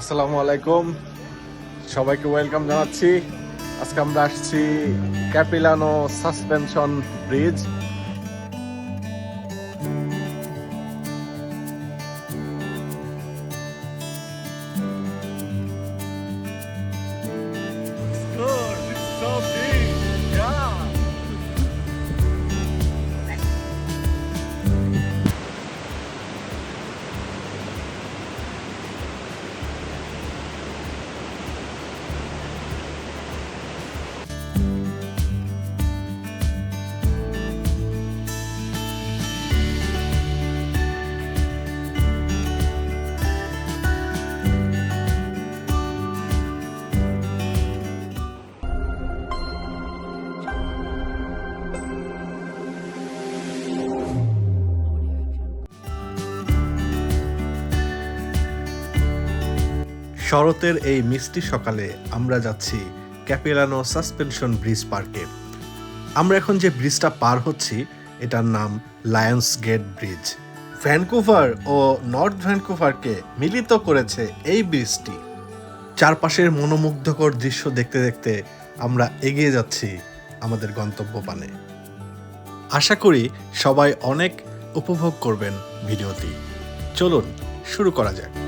আসসালামু আলাইকুম। সবাইকে ওয়েলকাম জানাচ্ছি। আজকে আমরা আসছি ক্যাপিলানো সাসপেনশন ব্রিজ। শরতের এই মিষ্টি সকালে আমরা যাচ্ছি ক্যাপিলানো সাসপেনশন ব্রিজ পার্কে। আমরা এখন যে ব্রিজটা পার হচ্ছি, এটার নাম লায়ন্স গেট ব্রিজ। ভ্যানকুভার ও নর্থ ভ্যানকুভারকে মিলিত করেছে এই ব্রিজটি। চারপাশের মনোমুগ্ধকর দৃশ্য দেখতে দেখতে আমরা এগিয়ে যাচ্ছি আমাদের গন্তব্য পানে আশা করি সবাই অনেক উপভোগ করবেন ভিডিওটি। চলুন, শুরু করা যাক।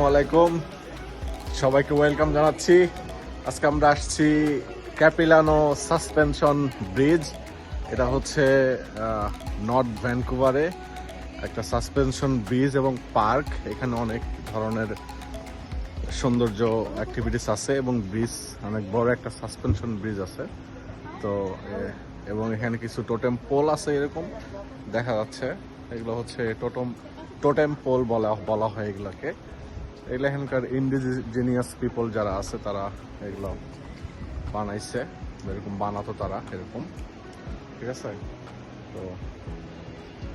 আসসালামু আলাইকুম। সবাইকে ওয়েলকাম জানাচ্ছি। আজকে আমরা আসছি ক্যাপিলানো সাসপেনশন ব্রিজ এটা হচ্ছে নর্থ ভ্যানকুভারে একটা সাসপেনশন ব্রিজ এবং পার্ক এখানে অনেক ধরনের সৌন্দর্য অ্যাক্টিভিটিস আছে এবং ব্রিজ অনেক বড় একটা সাসপেনশন ব্রিজ আছে। তো এবং এখানে কিছু টোটেম পোল আছে এরকম, দেখা যাচ্ছে। এগুলো হচ্ছে টোটম টোটেম পোল বলা বলা হয় এগুলোকে। এগুলো এখানকার ইন্ডিজিনিয়াস পিপল যারা আছে, তারা এগুলো বানাইছে। এরকম বানাতো তারা, এরকম। ঠিক আছে? তো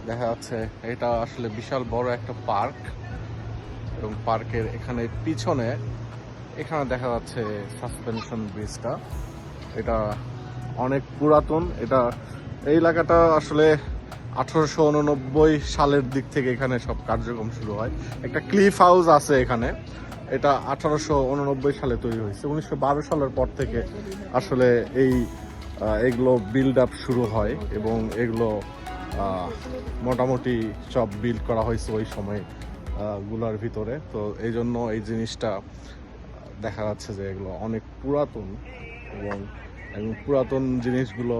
দেখা যাচ্ছে এটা আসলে বিশাল বড় একটা পার্ক। এবং পার্কের এখানে পিছনে, এখানে দেখা যাচ্ছে সাসপেনশন ব্রিজটা এটা অনেক পুরাতন। এটা, এই এলাকাটা আসলে আঠারোশো উননব্বই সালের দিক থেকে এখানে সব কার্যক্রম শুরু হয়। একটা ক্লিফ হাউস আছে এখানে। এটা আঠারোশো উননব্বই সালে তৈরি হয়েছে। উনিশশো বারো সালের পর থেকে আসলে এই এগুলো বিল্ড আপ শুরু হয় এবং এগুলো মোটামুটি সব বিল্ড করা হয়েছে ওই সময়গুলার ভিতরে। তো এই জন্য এই জিনিসটা দেখা যাচ্ছে যে এগুলো অনেক পুরাতন এবং এবং পুরাতন জিনিসগুলো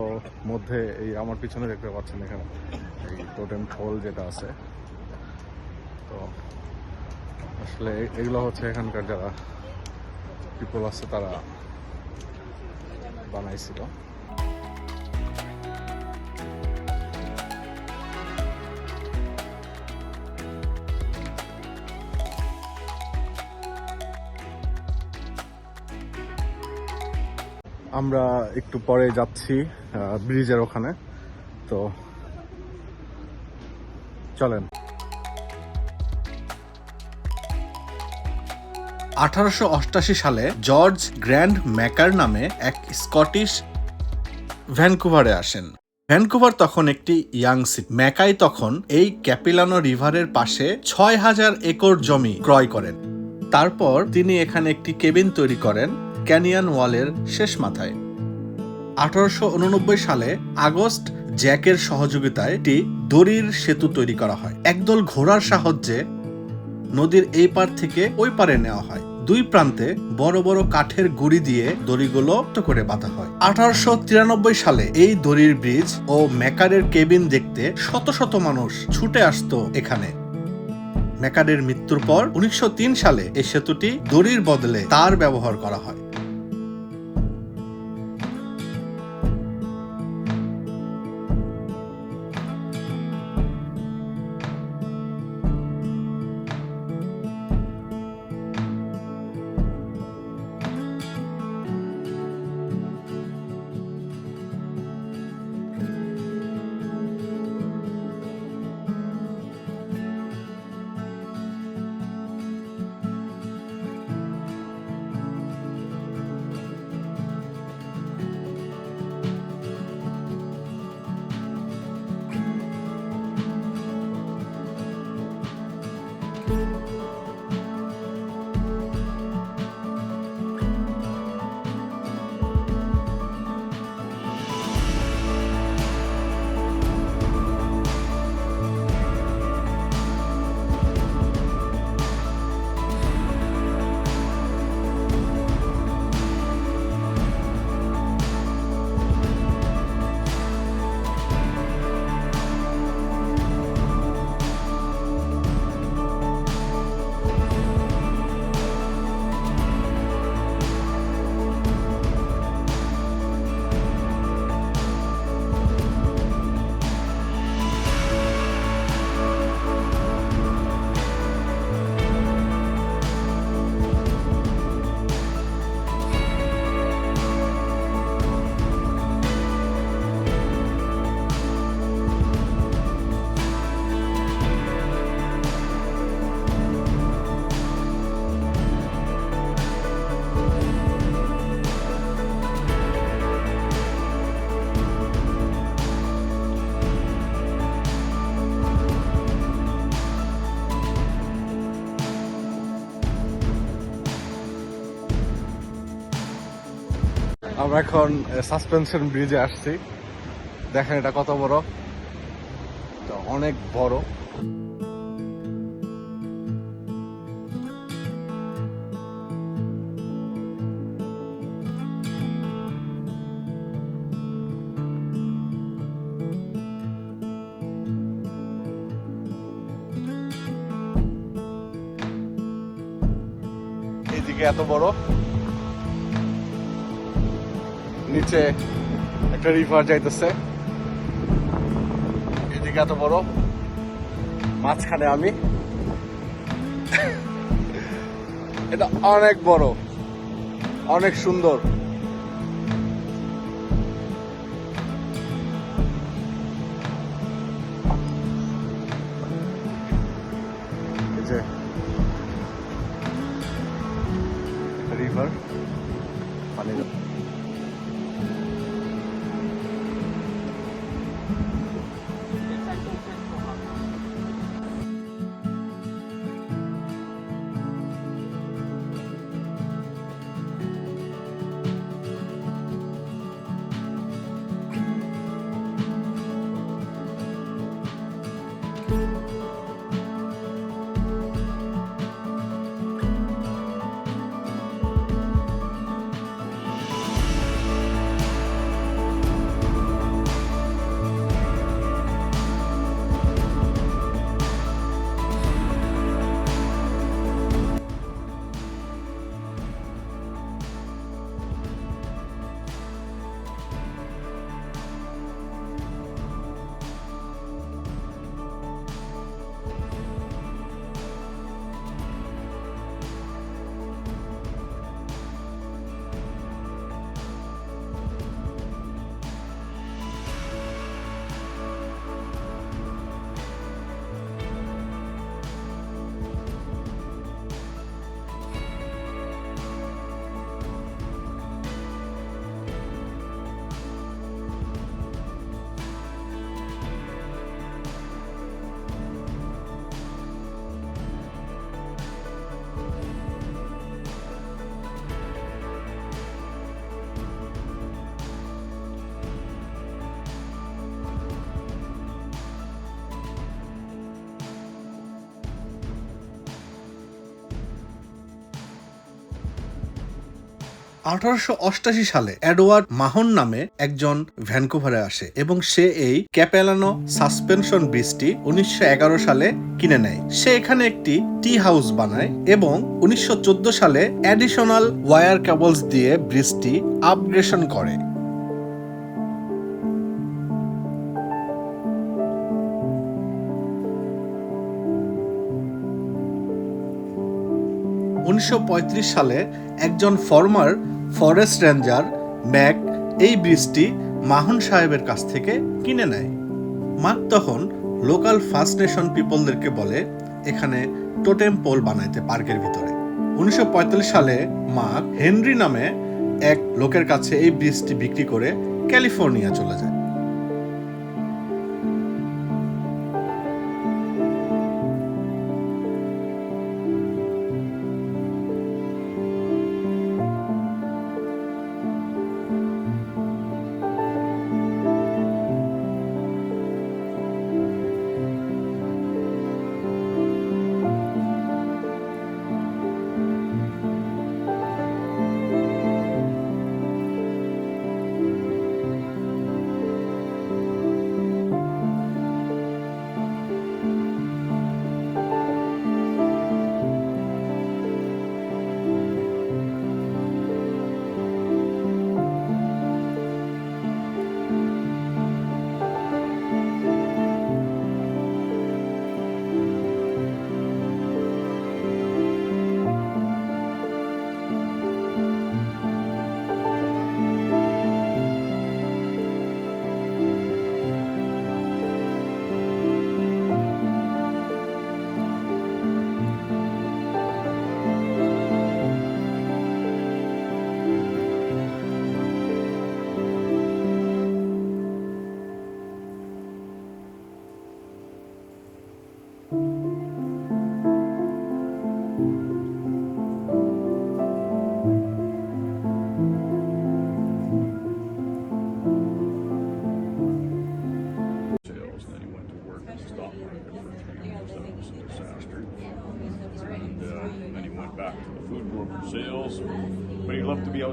মধ্যে এই আমার পিছনে দেখতে পাচ্ছেন এখানে, এই টোটেম ফল যেটা আছে। তো আসলে এগুলো হচ্ছে এখানকার যারা পিপল আছে তারা বানাইছিল। আমরা একটু পরে যাচ্ছি ব্রিজের ওখানে। তো চলেন। আঠারোশো সালে জর্জ গ্র্যান্ড ম্যাকার নামে এক স্কটিশ ভ্যানকুভারে আসেন। ভ্যানকুভার তখন একটি ইয়াং সিটি ম্যাকাই তখন এই ক্যাপিলানো রিভারের পাশে ছয় হাজার একর জমি ক্রয় করেন। তারপর তিনি এখানে একটি কেবিন তৈরি করেন। ক্যানিয়ন ওয়ালের শেষ মাথায়। আঠারোশো উননব্বই সালে আগস্ট জ্যাকের সহযোগিতায় একটি দড়ির সেতু তৈরি করা হয়। একদল ঘোড়ার সাহায্যে নদীর এই পার থেকে ওই পারে নেওয়া হয়। দুই প্রান্তে বড় বড় কাঠের গুড়ি দিয়ে দড়িগুলো করে বাঁধা হয়। আঠারোশো তিরানব্বই সালে এই দড়ির ব্রিজ ও মেকারের কেবিন দেখতে শত শত মানুষ ছুটে আসতো এখানে। মেকারের মৃত্যুর পর উনিশশো তিন সালে এই সেতুটি দড়ির বদলে তার ব্যবহার করা হয়। আমরা এখন সাসপেনশন ব্রিজে আসছি। দেখেন এটা কত বড়। অনেক বড়। এইদিকে এত বড়। নিচে একটা রিভার যাইতেছে। এদিকে এত বড় মাঝখানে আমি। এটা অনেক বড় অনেক সুন্দর। আঠারোশো সালে এডওয়ার্ড মাহন নামে একজন ভ্যানকুভারে আসে এবং সে এই ক্যাপেলানো সাসপেনশন ব্রিজটি উনিশশো এগারো সালে কিনে নেয়। সে এখানে একটি টি হাউস বানায় এবং উনিশশো চোদ্দ সালে অ্যাডিশনাল ওয়ার কেবলস দিয়ে ব্রিজটি আপগ্রেশন করে। উনিশশো পঁয়ত্রিশ সালে একজন ফর্মার ফরেস্ট রেঞ্জার ম্যাক এই ব্রিজটি মাহন সাহেবের কাছ থেকে কিনে নেয়। মাক তখন লোকাল ফার্স্ট নেশন পিপলদেরকে বলে, এখানে টোটেম পোল বানাইতে পার্কের ভিতরে। উনিশশো পঁয়তাল্লিশ সালে মাক হেনরি নামে এক লোকের কাছে এই ব্রিজটি বিক্রি করে ক্যালিফোর্নিয়া চলে যায়।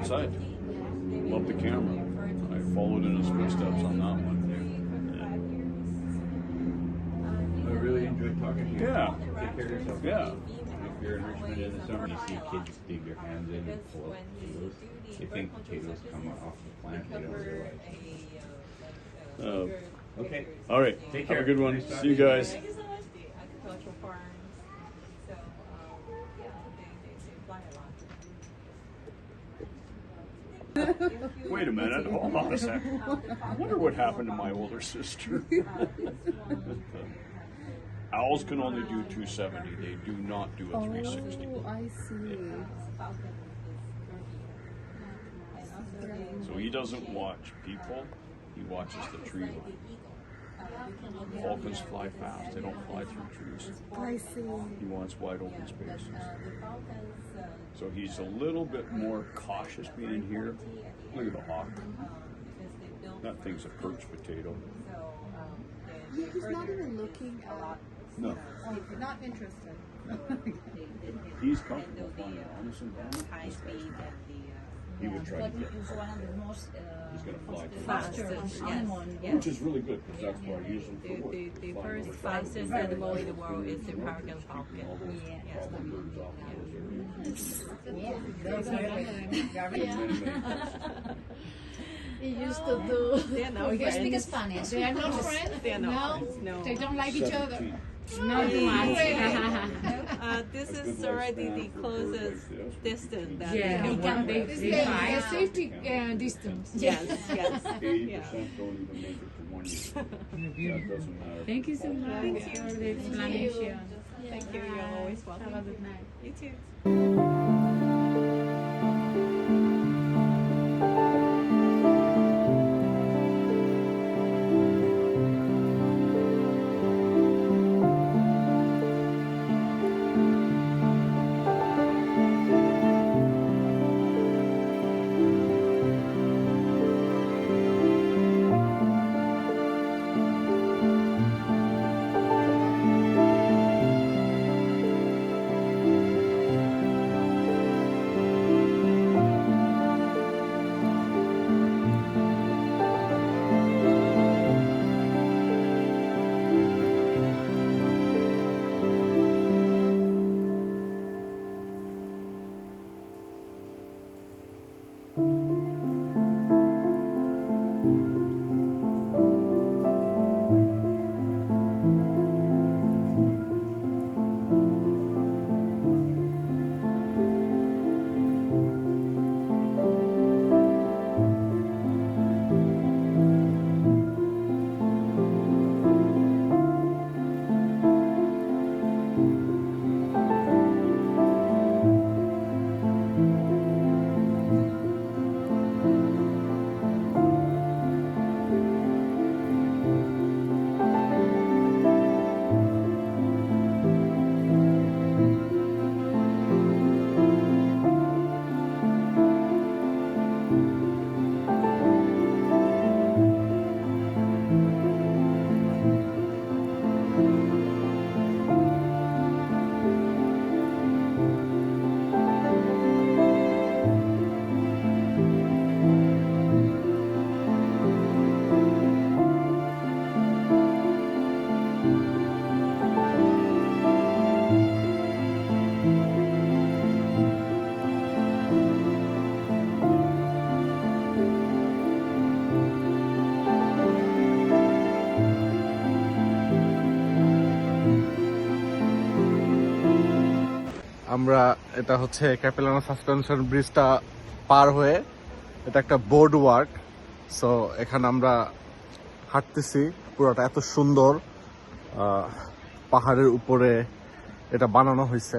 Outside. Loved the camera. I followed in his footsteps on that one. I really enjoyed talking to you. Yeah. Take care of yourself. Yeah. If you're in Richmond in the summer, you see kids dig their hands in and pull out potatoes. They think potatoes come off the plant. They don't realize. Uh, Okay. all right. Take Have care. a good one. See you to you. guys. Thank you so much. The agricultural farms. So, um, yeah, they, they, they fly a lot. Wait a minute. Hold on a second. I wonder what happened to my older sister. Owls can only do 270. They do not do a 360. Oh, I see. So he doesn't watch people, he watches the tree line. Falcons fly fast, they don't fly through trees. I see. He wants wide open spaces. So he's a little bit more cautious being here. Look at the hawk. That thing's a perch potato. He's not even looking at. No, Not interested. he's comfortable flying an honest environment he would try to but get. it is one of the most uh, He's gonna fly to the faster fastest, yes. Which is really good, because that's what I use them for The, the, the first fastest Right. animal in the world is the peregrine falcon. Yeah. Yeah. That's He used to do. They are not friends. They are not friends. They are not friends. No. They don't like each other. feet. No, do not. uh, this is already the closest distance that yeah. can be. they, they a safety uh, distance. Yes, yes. Thank you so much Thank you. for the explanation. Thank you. You're always welcome. Have a good night. You too. আমরা এটা হচ্ছে ক্যাপেলানো suspension ব্রিজটা পার হয়ে এটা একটা board work so এখানে আমরা হাঁটতেছি, পুরোটা এত সুন্দর। পাহাড়ের উপরে এটা বানানো হয়েছে।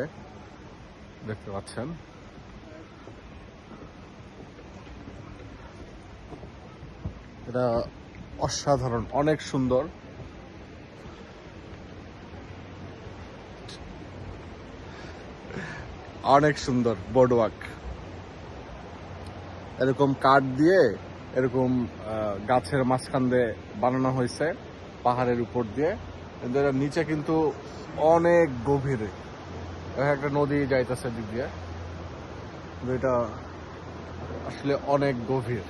দেখতে পাচ্ছেন। এটা অসাধারণ, অনেক সুন্দর। অনেক সুন্দর বোর্ড ওয়াক এরকম কাঠ দিয়ে এরকম গাছের মাঝখান দিয়ে বানানো হয়েছে, পাহাড়ের উপর দিয়ে। এটার নিচে কিন্তু অনেক গভীরে। একটা নদী যাইতেছে দিক দিয়ে। এটা আসলে অনেক গভীর।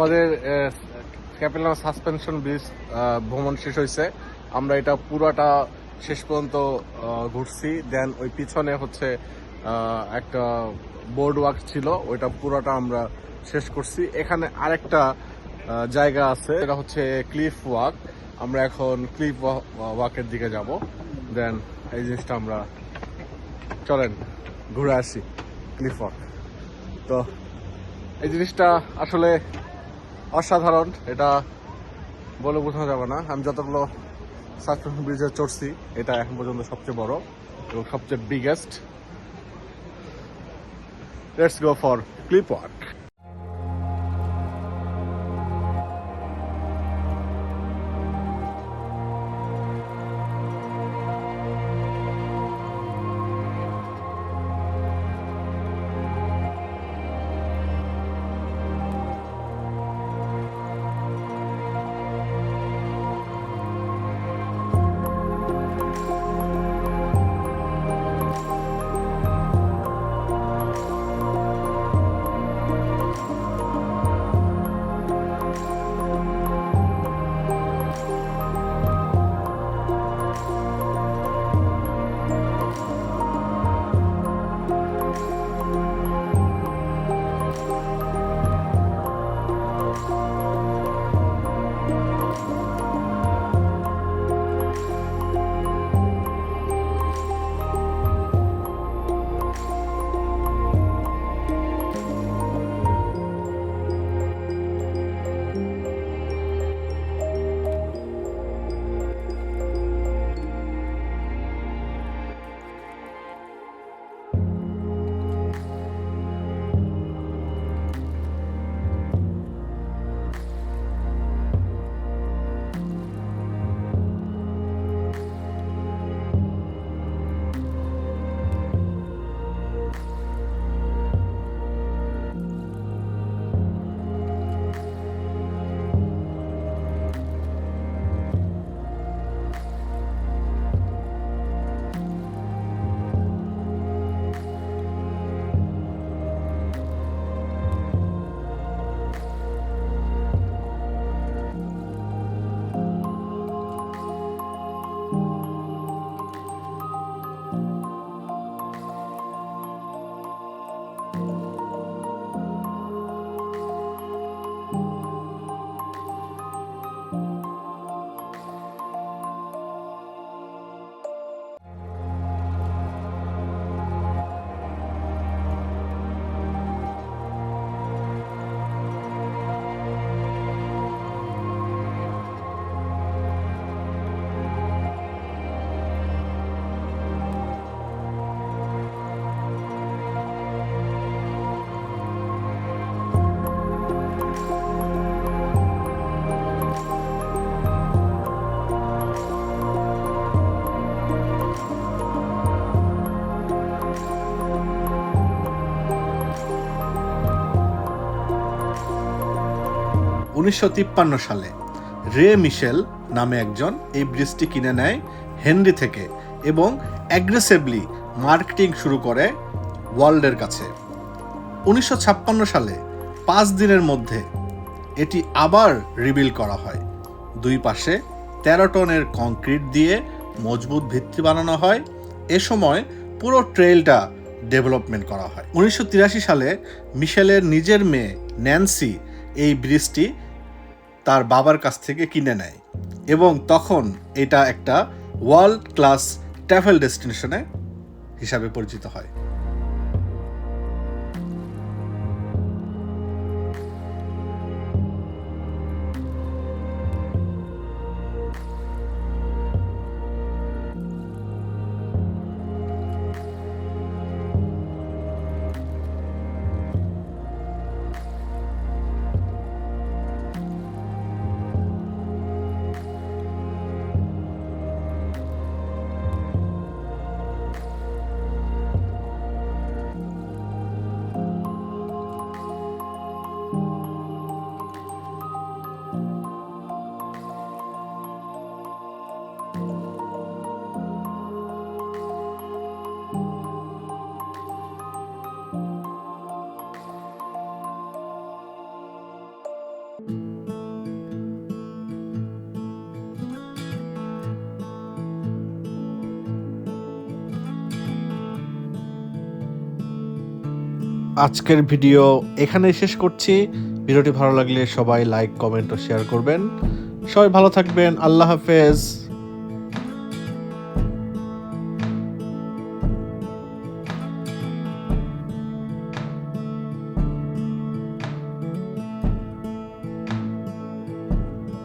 আমাদের ক্যাপিলাম সাসপেনশন ব্রিজ ভ্রমণ শেষ হয়েছে আমরা এটা পুরাটা শেষ পর্যন্ত ঘুরছি। দেন ওই পিছনে হচ্ছে একটা বোর্ড ওয়াক ছিল। ওইটা পুরাটা আমরা শেষ করছি। এখানে আরেকটা জায়গা আছে। এটা হচ্ছে ক্লিফ ওয়াক আমরা এখন ক্লিফ ওয়াকের দিকে যাব। দেন এই জিনিসটা আমরা, চলেন, ঘুরে আসি ক্লিফ ওয়াক তো এই জিনিসটা আসলে অসাধারণ। এটা বলে বোঝানো যাবে না। আমি যতগুলো সাসপেনশন ব্রিজে চড়ছি, এটা এখন পর্যন্ত সবচেয়ে বড় এবং সবচেয়ে biggest let's go for clip work উনিশশো তিপ্পান্ন সালে রে মিশেল নামে একজন এই ব্রিজটি কিনে নেয় হেনরি থেকে এবং অ্যাগ্রেসিভলি মার্কেটিং শুরু করে ওয়ার্ল্ডের কাছে। উনিশশো ছাপ্পান্ন সালে পাঁচ দিনের মধ্যে এটি আবার রিবিল করা হয়। দুই পাশে তেরো টনের কংক্রিট দিয়ে মজবুত ভিত্তি বানানো হয়। এ সময় পুরো ট্রেইলটা ডেভেলপমেন্ট করা হয়। উনিশশো তিরাশি সালে মিশেলের নিজের মেয়ে ন্যান্সি এই ব্রিজটি তার বাবার কাছ থেকে কিনে নেয় এবং তখন এটা একটা ওয়ার্ল্ড ক্লাস ট্রাভেল ডেস্টিনেশনে হিসাবে পরিচিত হয়। আজকের ভিডিও এখানে শেষ করছি। ভিডিওটি ভালো লাগলে সবাই লাইক কমেন্ট ও শেয়ার করবেন। সবাই ভালো থাকবেন। আল্লাহ হাফেজ।